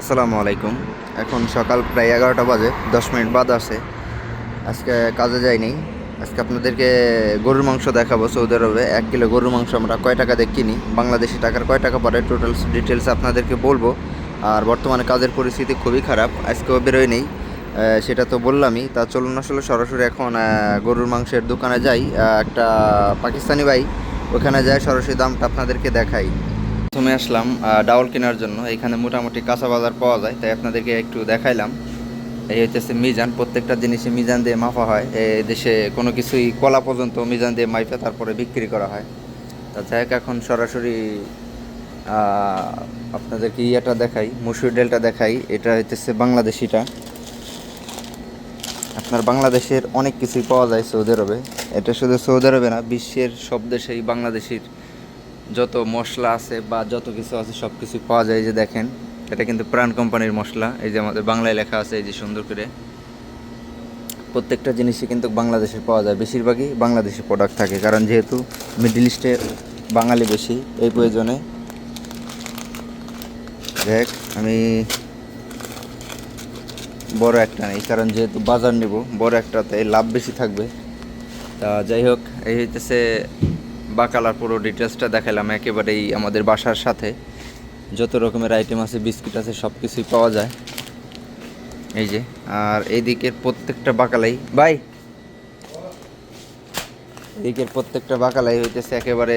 আসসালামু আলাইকুম। এখন সকাল প্রায় এগারোটা বাজে, দশ মিনিট বাদ আছে। আজকে কাজে যাইনি। আজকে আপনাদেরকে গরুর মাংস দেখাবো সৌদি আরবে। এক কিলো গরুর মাংস আমরা কয় টাকা দিয়ে কিনি? বাংলাদেশি টাকার কয় টাকা পড়ে? টোটাল ডিটেলস আপনাদেরকে বলব। আর বর্তমানে কাজের পরিস্থিতি খুবই খারাপ। আজকেও বেরোয় নেই। সেটা তো বললামই। তা চলুন আসলে সরাসরি এখন গরুর মাংসের দোকানে যাই। একটা পাকিস্তানি ভাই, ওখানে যায়, সরাসরি দামটা আপনাদেরকে দেখাই। প্রথমে আসলাম ডাউল কেনার জন্য। এখানে মোটামুটি কাঁচা বাজার পাওয়া যায়, তাই আপনাদেরকে একটু দেখাইলাম। এই হচ্ছে মিজান, প্রত্যেকটা জিনিসে মিজান দিয়ে মাপা হয়। এই দেশে কোনো কিছুই কলা পর্যন্ত মিজান দিয়ে মাইপে তারপরে বিক্রি করা হয়। তা যাই হোক এখন সরাসরি আপনাদেরকে ইয়েটা দেখাই, মুসুর ডেলটা দেখাই। এটা হইতেছে বাংলাদেশিটা। আপনার বাংলাদেশের অনেক কিছুই পাওয়া যায় সৌদি আরবে। এটা শুধু সৌদি আরবে না, বিশ্বের সব দেশেই বাংলাদেশির যত মশলা আছে বা যত কিছু আছে সব কিছু পাওয়া যায় যে দেখেন, এটা কিন্তু প্রাণ কোম্পানির মশলা। এই যে আমাদের বাংলায় লেখা আছে এই যে সুন্দর করে। প্রত্যেকটা জিনিসই কিন্তু বাংলাদেশে পাওয়া যায়। বেশিরভাগই বাংলাদেশি প্রোডাক্ট থাকে, কারণ যেহেতু মিডল ইস্টে বাঙালি বেশি, এই প্রয়োজনে দেখ, আমি বড় একটা নেই, কারণ যেহেতু বাজার নেব, বড় একটাতে লাভ বেশি থাকবে। তা যাই হোক, এই হইতেছে বাকালার পুরো ডিটেলসটা দেখালাম একেবারেই আমাদের বাসার সাথে। যত রকমের আইটেম আছে, বিস্কিট আছে, সব কিছুই পাওয়া যায়। এই যে, আর এদিকের প্রত্যেকটা বাকালাই, ভাই! এদিকের প্রত্যেকটা বাকালাই হইতেছে একেবারে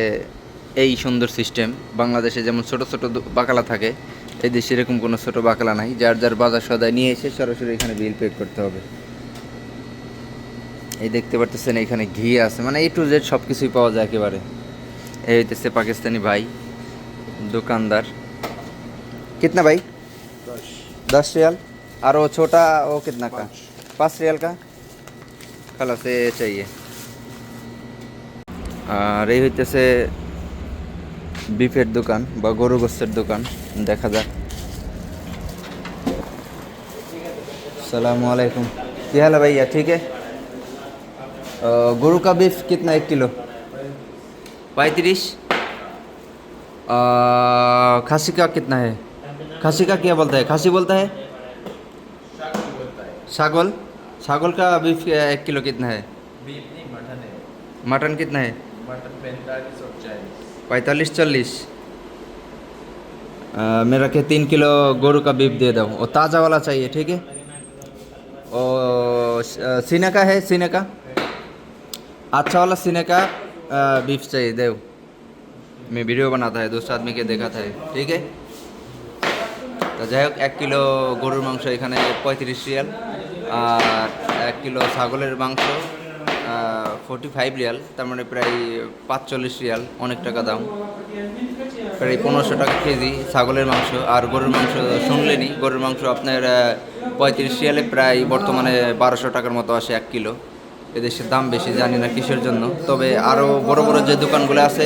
এই সুন্দর সিস্টেম বাংলাদেশে যেমন ছোট ছোট বাকালা থাকে, এই দেশে এরকম কোনো ছোট বাকালা নাই। যার যার বাজার সদায় নিয়ে এসে সরাসরি এখানে বিল পে করতে হবে। এই দেখতে পারতেছেন এখানে ঘি আছে মানে এ টু জেড সব কিছুই পাওয়া যায় একেবারে এই হইতেছে পাকিস্তানি ভাই दुकानदार कितना भाई दस रियाल और वो छोटा वो कितना का पाँच रियाल का खलास ये चाहिए আর এই হইতেছে বিফের দোকান বা গরু গোস্তের দোকান দেখা যাক सलाम वालेकुम क्या हाल है भैया ठीक है अ, गरु का बीफ कितना एक किलो? पैंतीस। खांसी का कितना है? खांसी का क्या बोलता है? खांसी बोलता है? छागल छागल का बीफ एक किलो कितना है? मटन कितना है? मटन पैंतालीस चालीस। पैंतालीस चालीस। मेरा के तीन किलो गोरू का बीफ दे दो। और ताज़ा वाला चाहिए ठीक है? और सीने का है? सीने का? अच्छा वाला सीने का अ, बीफ चाहिए दे मैं वीडियो बनाता है दूसरा आदमी के देखा था ठीक है তো যাই হোক এক কিলো গরুর মাংস এখানে পঁয়ত্রিশ রিয়াল আর এক কিলো ছাগলের মাংস ফোর্টি ফাইভ রিয়াল তার মানে প্রায় পাঁচচল্লিশ রিয়াল অনেক টাকা দাম প্রায় পনেরোশো টাকা কেজি ছাগলের মাংস আর গরুর মাংস শুনলেনি গরুর মাংস আপনার আহ, পঁয়ত্রিশ রিয়ালে প্রায় বর্তমানে বারোশো টাকার মতো আসে এক কিলো এদেশের দাম বেশি, জানি না কিসের জন্য। তবে আরও বড় বড় যে দোকানগুলো আছে,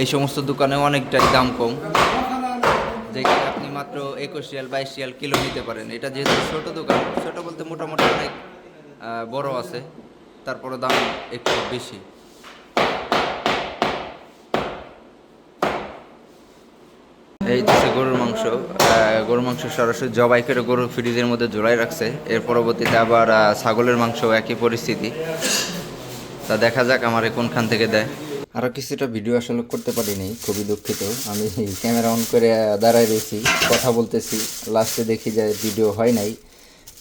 এই সমস্ত দোকানে অনেকটাই দাম কম। যেখানে আপনি মাত্র একুশ রিয়াল, বাইশ রিয়াল কিলো নিতে পারেন। এটা যেহেতু ছোটো দোকান, ছোটো বলতে মোটামুটি অনেক বড় আছে। তারপরে দাম একটু বেশি এই হচ্ছে গরুর মাংস সরাসরি জবাই করে গরু ফ্রিজের মধ্যে জোড়াই রাখছে। এর পরবর্তীতে আবার ছাগলের মাংস একই পরিস্থিতি। তা দেখা যাক আমারে কোনখান থেকে দেয়। আরও কিছুটা ভিডিও আসলে করতে পারিনি, খুবই দুঃখিত। আমি ক্যামেরা অন করে দাঁড়ায় রয়েছি, কথা বলতেছি। লাস্টে দেখি যে ভিডিও হয় নাই।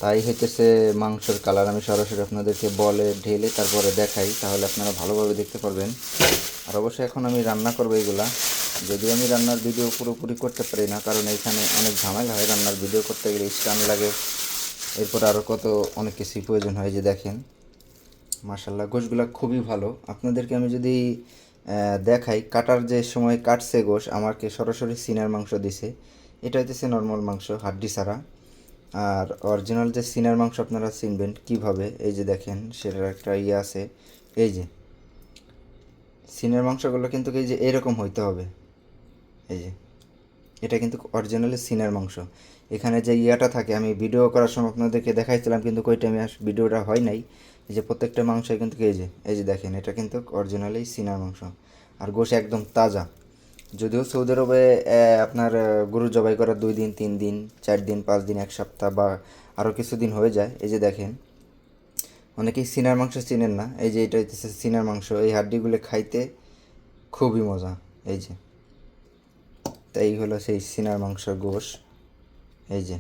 তাই হইতেছে মাংসের কালার আমি সরাসরি আপনাদেরকে বলে, ঢেলে তারপরে দেখাই। তাহলে আপনারা ভালোভাবে দেখতে পারবেন। আর অবশ্যই এখন আমি রান্না করব এগুলা। যদিও আমি রান্নার ভিডিও পুরোপুরি করতে পারি না, কারণ এখানে অনেক ঝামেলা হয় রান্নার ভিডিও করতে গেলে স্টান লাগে। এরপর আরও কত অনেক কিছুই প্রয়োজন হয় যে দেখেন। মার্শাল্লাহ গোশগুলো খুবই ভালো। আপনাদেরকে আমি যদি দেখাই, কাটার যে সময় কাটছে গোশ, আমাকে সরাসরি সিনার মাংস দিছে। এটা হইতেছে নর্মাল মাংস, হাড্ডি ছাড়া। আর অরিজিনাল যে সিনার মাংস আপনারা চিনবেন কীভাবে, এই যে দেখেন, সেটার একটা ইয়ে আছে। এই যে, সিনার মাংসগুলো কিন্তু এই যে এরকম হইতে হবে। এই যে। এটা কিন্তু অরিজিনালি সিনার মাংস। এখানে যে ইয়াটা থাকে, আমি ভিডিও করার সময় আপনাদেরকে দেখাইছিলাম, কিন্তু কইটা টাইমে ভিডিওটা হয় নাই। এই যে প্রত্যেকটা মাংস কিন্তু এই যে এই যে দেখেন, এটা কিন্তু অরিজিনালি সিনার মাংস। আর গোশ একদম তাজা। যদিও সৌদি আরবে আপনার গরু জবাই করার দুই দিন, তিন দিন, চার দিন, পাঁচ দিন, এক সপ্তাহ বা আরও কিছুদিন হয়ে যায়। এই যে দেখেন, অনেকেই সিনার মাংস চিনেন না। এই যে এটা হচ্ছে সিনার মাংস। এই হাড্ডিগুলো খাইতে খুবই মজা। এই যে। তাই হলো সেই সিনার মাংস গোশ। এই যে।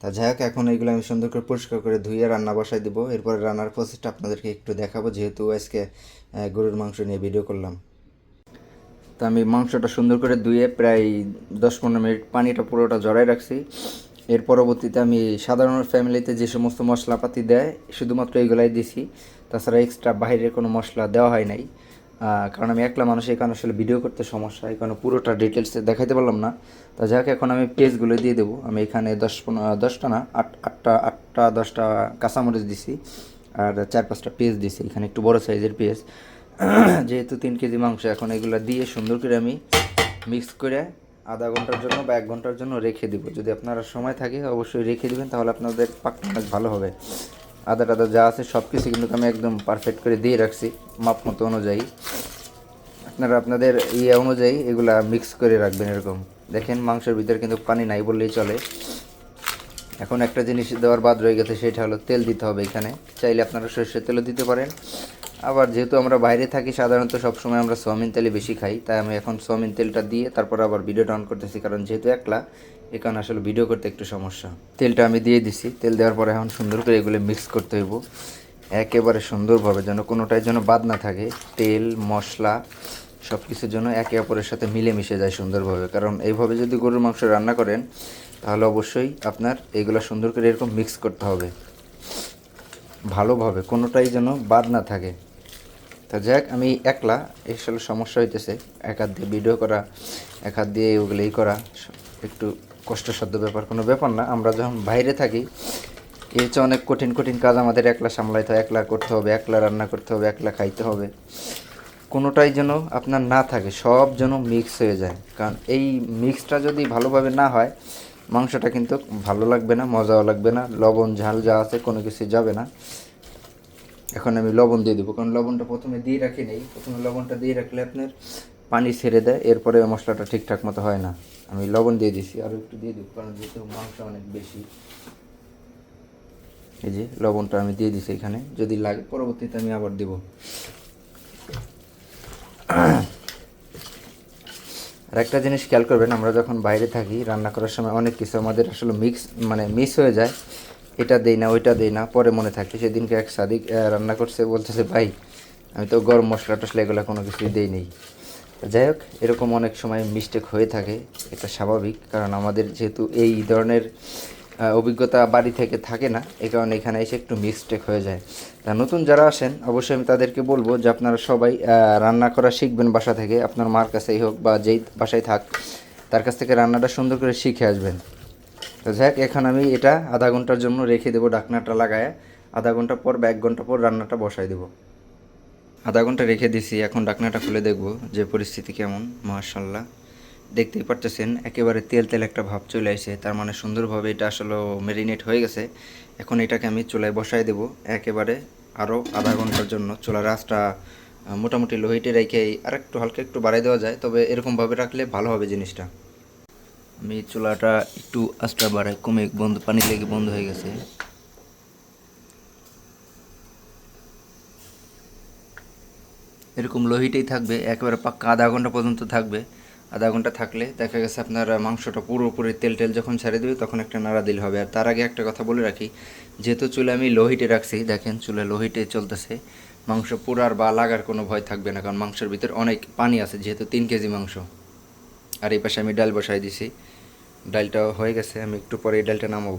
তা যাই হোক, এখন এইগুলো আমি সুন্দর করে পরিষ্কার করে ধুয়ে রান্না বসাই দিব। এরপরে রান্নার প্রসেসটা আপনাদেরকে একটু দেখাবো, যেহেতু আজকে গরুর মাংস নিয়ে ভিডিও করলাম। তো আমি মাংসটা সুন্দর করে ধুয়ে প্রায় দশ পনেরো মিনিট পানিটা পুরোটা জড়াই রাখছি। এর পরবর্তীতে আমি সাধারণ ফ্যামিলিতে যে সমস্ত মশলাপাতি দেয়, শুধুমাত্র এইগুলাই দিছি। তাছাড়া এক্সট্রা বাইরের কোনো মশলা দেওয়া হয় নাই। কারণ আমি একলা মানুষ এখানে আসলে ভিডিও করতে সমস্যা এখানে পুরোটা ডিটেলসে দেখাইতে পারলাম না। তা যাক, এখন আমি পেজগুলো দিয়ে দেবো। আমি এখানে দশ পনেরো দশটা না, আট, আটটা আটটা, দশটা কাঁচামরিচ দিছি, আর চার পাঁচটা পেজ দিছি। এখানে একটু বড় সাইজের পেজ যেহেতু তিন কেজি মাংস, এখন এগুলো দিয়ে সুন্দর করে আমি মিক্স করে আধা ঘণ্টার জন্য বা এক ঘণ্টার জন্য রেখে দিব। যদি আপনারা সময় থাকে, অবশ্যই রেখে দেবেন, তাহলে আপনাদের পাকটা ভালো হবে। আদা টাদা যা আছে সব কিছু কিন্তু আমি একদম পারফেক্ট করে দিয়ে রাখছি, মাপ মতো অনুযায়ী। আপনারা আপনাদের ইয়ে অনুযায়ী এগুলা মিক্স করে রাখবেন এরকম। দেখেন মাংসের ভিতরে কিন্তু পানি নাই বললেই চলে। এখন একটা জিনিস দেওয়ার বাদ রয়ে গেছে, সেটা হলো তেল দিতে হবে এখানে। চাইলে আপনারা সর্ষের তেলও দিতে পারেন। আবার যেহেতু আমরা বাইরে থাকি, সাধারণত সবসময় আমরা সোয়াবিন তেলে বেশি খাই। তাই আমি এখন সোয়াবিন তেলটা দিয়ে তারপর আবার ভিডিও ডাউন করতেছি, কারণ যেহেতু একলা, এ কারণে আসলে ভিডিও করতে একটু সমস্যা। তেলটা আমি দিয়ে দিছি। তেল দেওয়ার পরে এখন সুন্দর করে এগুলো মিক্স করতে হইব। একেবারে সুন্দরভাবে যেন কোনোটাই যেন বাদ না থাকে। তেল, মশলা সব কিছুর জন্য একে অপরের সাথে মিলেমিশে যায় সুন্দরভাবে। কারণ এইভাবে যদি গরুর মাংস রান্না করেন, তাহলে অবশ্যই আপনার এগুলো সুন্দর করে এরকম মিক্স করতে হবে। ভালোভাবে কোনোটাই যেন বাদ না থাকে। তা যাক, আমি একলা আসলে সমস্যা হইতেছে। এক হাত দিয়ে ভিডিও করা, এক হাত দিয়ে ওগুলোই করা একটু কষ্টসাধ্য ব্যাপার কোনো ব্যাপার না। আমরা যখন বাইরে থাকি এর হচ্ছে অনেক কঠিন কঠিন কাজ আমাদের একলা সামলাইতে হয়। একলা করতে হবে, একলা রান্না করতে হবে, একলা খাইতে হবে। কোনোটাই যেন আপনার না থাকে, সব যেন মিক্স হয়ে যায়। কারণ এই মিক্সটা যদি ভালোভাবে না হয়, মাংসটা কিন্তু ভালো লাগবে না, মজাও লাগবে না, লবণ, ঝাল যা আছে কোনো কিছু যাবে না। এখন আমি লবণ দিয়ে দেবো, কারণ লবণটা প্রথমে দিয়ে রাখি নেই। প্রথমে লবণটা দিয়ে রাখলে আপনার পানি ছেড়ে দেয়, এরপরে মশলাটা ঠিকঠাক মতো হয় না। আমি লবণ দিয়ে দিছি আরও একটু দিয়ে দেবো, কারণ যেহেতু মাংস অনেক বেশি। এই যে, লবণটা আমি দিয়ে দিছি এখানে। যদি লাগে, পরবর্তীতে আমি আবার দেবো। আর একটা জিনিস খেয়াল করবেন, আমরা যখন বাইরে থাকি, রান্না করার সময় অনেক কিছু আমাদের আসলে মিক্স মানে মিস হয়ে যায়। এটা দেই না, ওইটা দেই না, পরে মনে থাকে সেদিনকে এক সাদিক রান্না করছে, বলতেছে, ভাই, আমি তো গরম মশলা টশলা এগুলো কোনো কিছুই দেই নেই। যাই হোক, এরকম অনেক সময় মিস্টেক হয়ে থাকে, এটা স্বাভাবিক, কারণ আমাদের যেহেতু এই ধরনের অভিজ্ঞতা বাড়ি থেকে থাকে না, এ কারণে এখানে এসে একটু মিস্টেক হয়ে যায়। তা নতুন যারা আসেন, অবশ্যই আমি তাদেরকে বলব যে আপনারা সবাই রান্না করা শিখবেন বাসা থেকে, আপনার মার কাছেই হোক বা যেই বাসায় থাক, তার কাছ থেকে রান্নাটা সুন্দর করে শিখে আসবেন। তো যাই হোক এখন আমি এটা আধা ঘণ্টার জন্য রেখে দেবো ঢাকনাটা লাগায়। আধা ঘণ্টা পর বা এক ঘণ্টা পর রান্নাটা বসাই দেবো। আধা ঘণ্টা রেখে দিছি, এখন ঢাকনাটা খুলে দেখব যে পরিস্থিতি কেমন মার্শাল্লাহ দেখতেই পারতেছেন, একেবারে তেল তেল একটা ভাব চলে আসে, তার মানে সুন্দরভাবে এটা আসলে মেরিনেট হয়ে গেছে। এখন এটাকে আমি চুলায় বসাই দেবো, একেবারে আরও আধা ঘণ্টার জন্য। চুলার আঁচটা মোটামুটি লোহিটে রেখে আর একটু হালকা একটু বাড়াই দেওয়া যায়, তবে এরকমভাবে রাখলে ভালো হবে জিনিসটা। আমি চুলাটা একটু আঁচটা বাড়াই, কমে বন্ধ, পানি লেগে বন্ধ হয়ে গেছে। এরকম লোহিটেই থাকবে, একেবারে পাক্কা আধা ঘণ্টা পর্যন্ত থাকবে। আধা ঘণ্টা থাকলে দেখা গেছে আপনার মাংসটা পুরোপুরি তেল টেল যখন ছেড়ে দেবে, তখন একটা নাড়া দিল হবে। আর তার আগে একটা কথা বলে রাখি, যেহেতু চুলে আমি লোহিটে রাখছি, দেখেন চুলে লোহিটে চলতেছে, মাংস পুরার বা লাগার কোনো ভয় থাকবে না, কারণ মাংসের ভিতর অনেক পানি আছে, যেহেতু তিন কেজি মাংস। আর এই পাশে আমি ডাল বসাই দিছি। ডালটা হয়ে গেছে, আমি একটু পরে এই ডালটা নামাবো।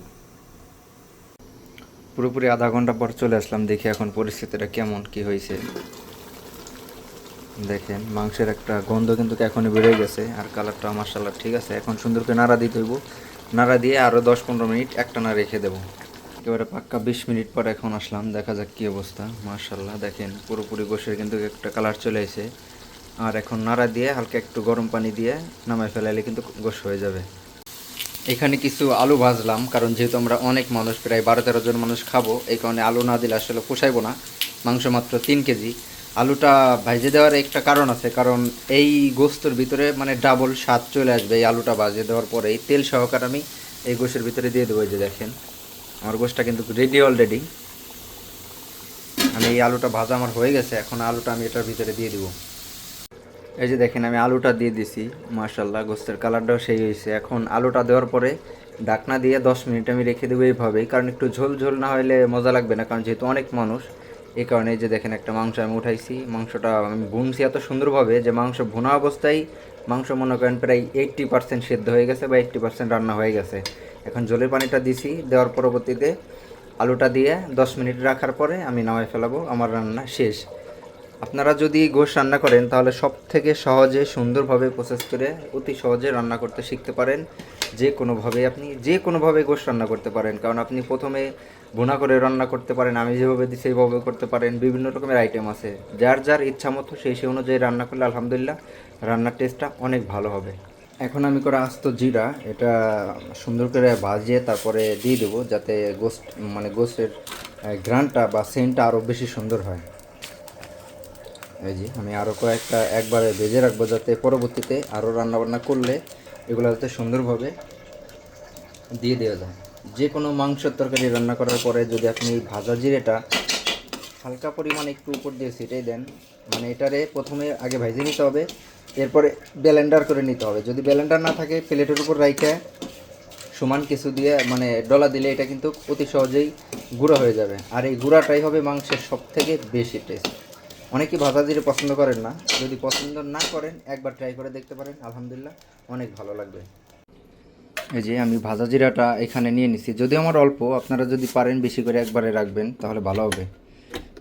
পুরোপুরি আধা ঘণ্টা পর চলে আসলাম, দেখি এখন পরিস্থিতিটা কেমন, কি হয়েছে। দেখেন, মাংসের একটা গন্ধ কিন্তু এখনই বেড়ে গেছে, আর কালারটা মার্শাল্লাহ ঠিক আছে। এখন সুন্দর করে নাড়া দিতে হইব। নাড়া দিয়ে আরও দশ পনেরো মিনিট একটানা রেখে দেবো। একেবারে পাক্কা বিশ মিনিট পর এখন আসলাম, দেখা যাক কী অবস্থা। মার্শাল্লাহ দেখেন, পুরোপুরি গোশের কিন্তু একটা কালার চলে এসে আর এখন নাড়া দিয়ে হালকা একটু গরম পানি দিয়ে নামায় ফেলাইলে কিন্তু গোশ হয়ে যাবে। এখানে কিছু আলু ভাজলাম, কারণ যেহেতু আমরা অনেক মানুষ, প্রায় বারো তেরো জন মানুষ খাব, এই কারণে আলু না দিলে আসলে পোষাইবো না। মাংস মাত্র তিন কেজি। আলুটা ভাজে দেওয়ার একটা কারণ আছে, কারণ এই গোস্তর ভিতরে মানে ডাবল স্বাদ চলে আসবে এই আলুটা ভাজে দেওয়ার পরে। এই তেল সহকারে আমি এই গোশের ভিতরে দিয়ে দেবো যে দেখেন। আমার গোশটা কিন্তু রেডি অলরেডি আমি এই আলুটা ভাজা আমার হয়ে গেছে, এখন আলুটা আমি এটার ভিতরে দিয়ে দিব। এই যে দেখেন, আমি আলুটা দিয়ে দিছি। মার্শাল্লাহ গোস্তের কালারটাও সেই হয়েছে। এখন আলুটা দেওয়ার পরে ডাকনা দিয়ে দশ মিনিট আমি রেখে দেবো এইভাবেই, কারণ একটু ঝোল ঝোল না হলে মজা লাগবে না, কারণ যেহেতু অনেক মানুষ, এই কারণে যে দেখেন একটা মাংস আমি উঠাইছি। মাংসটা আমি ভুনছি এত সুন্দরভাবে যে মাংস ভুনা অবস্থায়, মাংস মনে করেন প্রায় এইট্টি পার্সেন্ট সেদ্ধ হয়ে গেছে বা এইট্টি পার্সেন্ট রান্না হয়ে গেছে। এখন জলের পানিটা দিছি, দেওয়ার পরবর্তীতে আলুটা দিয়ে দশ মিনিট রাখার পরে আমি নামাই ফেলাবো, আমার রান্না শেষ। আপনারা যদি গোশ রান্না করেন, তাহলে সব থেকে সহজে, সুন্দরভাবে প্রসেস করে অতি সহজে রান্না করতে শিখতে পারেন। যে কোনোভাবে আপনি, যে কোনোভাবে গোশ রান্না করতে পারেন। কারণ আপনি প্রথমে ভুনা করে রান্না করতে পারেন, আমি যেভাবে দিই সেইভাবে করতে পারেন, বিভিন্ন রকমের আইটেম আছে। যার যার ইচ্ছা মতো সেই সেই অনুযায়ী রান্না করলে আলহামদুলিল্লাহ রান্নার টেস্টটা অনেক ভালো হবে। এখন আমি করে আস্ত জিরা, এটা সুন্দর করে ভাজিয়ে তারপরে দিয়ে দেবো, যাতে গোস্ত মানে গোস্তের গ্রানটা বা সেন্টটা আরও বেশি সুন্দর হয়। এই যে, আমি আরও কয়েকটা একবারে ভেজে রাখব যাতে পরবর্তীতে আরও রান্নাবান্না করলে এগুলো যাতে সুন্দরভাবে দিয়ে দেওয়া যায়। যে কোনো মাংসের তরকারি রান্না করার পরে যদি আপনি ভাজা জিরেটা হালকা পরিমাণে একটু উপর দিয়ে ছিটাই দেন মানে এটারে প্রথমে আগে ভাইজে নিতে হবে, এরপরে ব্লেন্ডার করে নিতে হবে। যদি ব্লেন্ডার না থাকে, প্লেটের উপর রাইখে সমান কিছু দিয়ে মানে ডলা দিলে এটা কিন্তু অতি সহজেই গুঁড়া হয়ে যাবে। আর এই গুঁড়াটাই হবে মাংসের সব থেকে বেশি টেস্ট অনেকে ভাজা জিরে পছন্দ করেন না। যদি পছন্দ না করেন, একবার ট্রাই করে দেখতে পারেন। আলহামদুলিল্লাহ, অনেক ভালো লাগবে। এই যে আমি ভাজা জিরাটা এখানে নিয়ে নিছি। যদি আমার অল্প, আপনারা যদি পারেন বেশি করে একবারে রাখবেন, তাহলে ভালো হবে।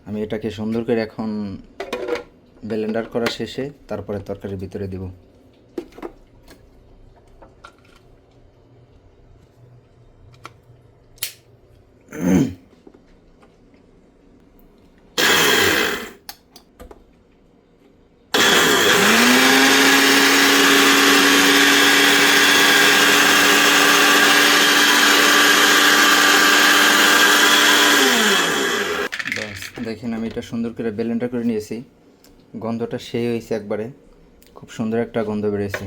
আমি এটাকে সুন্দর করে এখন ব্লেন্ডার করা শেষে তারপরে তরকারির ভিতরে দিব ব্যাস দেখেন আমি এটা সুন্দর করে ব্লেন্ডার করে নিয়েছি। গন্ধটা সেই হয়েছে একবারে। খুব সুন্দর একটা গন্ধ বেরিয়েছে।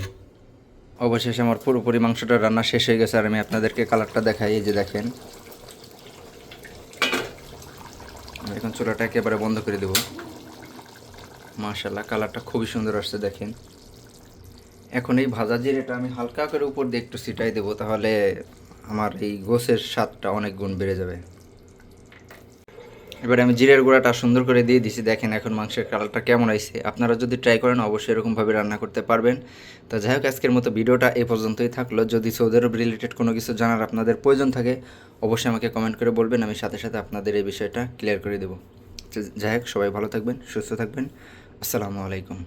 অবশেষে আমার পুরোপুরি মাংসটা রান্না শেষ হয়ে গেছে আর আমি আপনাদেরকে কালারটা দেখাই, এই যে দেখেন। এখন চুলাটা একেবারে বন্ধ করে দেবো। মাশাল্লাহ কালারটা খুবই সুন্দর আসছে, দেখেন। এখন এই ভাজা জিরেটা আমি হালকা করে উপর দিয়ে একটু ছিটাই দেবো, তাহলে আমার এই গোসের স্বাদটা অনেক গুণ বেড়ে যাবে। এবারে আমি জিরের গুঁড়াটা সুন্দর করে দিয়ে দিছি। দেখেন এখন মাংসের কালারটা কেমন আইছে আপনারা যদি ট্রাই করেন, অবশ্যই এরকমভাবে রান্না করতে পারবেন। তো যাই হোক, আজকের মতো ভিডিওটা এ পর্যন্তই থাকল। যদি সৌদি আরব রিলেটেড কোনো কিছু জানার আপনাদের প্রয়োজন থাকে, অবশ্যই আমাকে কমেন্ট করে বলবেন। আমি সাথে সাথে আপনাদের এই বিষয়টা ক্লিয়ার করে দেবো। যাই হোক, সবাই ভালো থাকবেন, সুস্থ থাকবেন। আসসালামু আলাইকুম।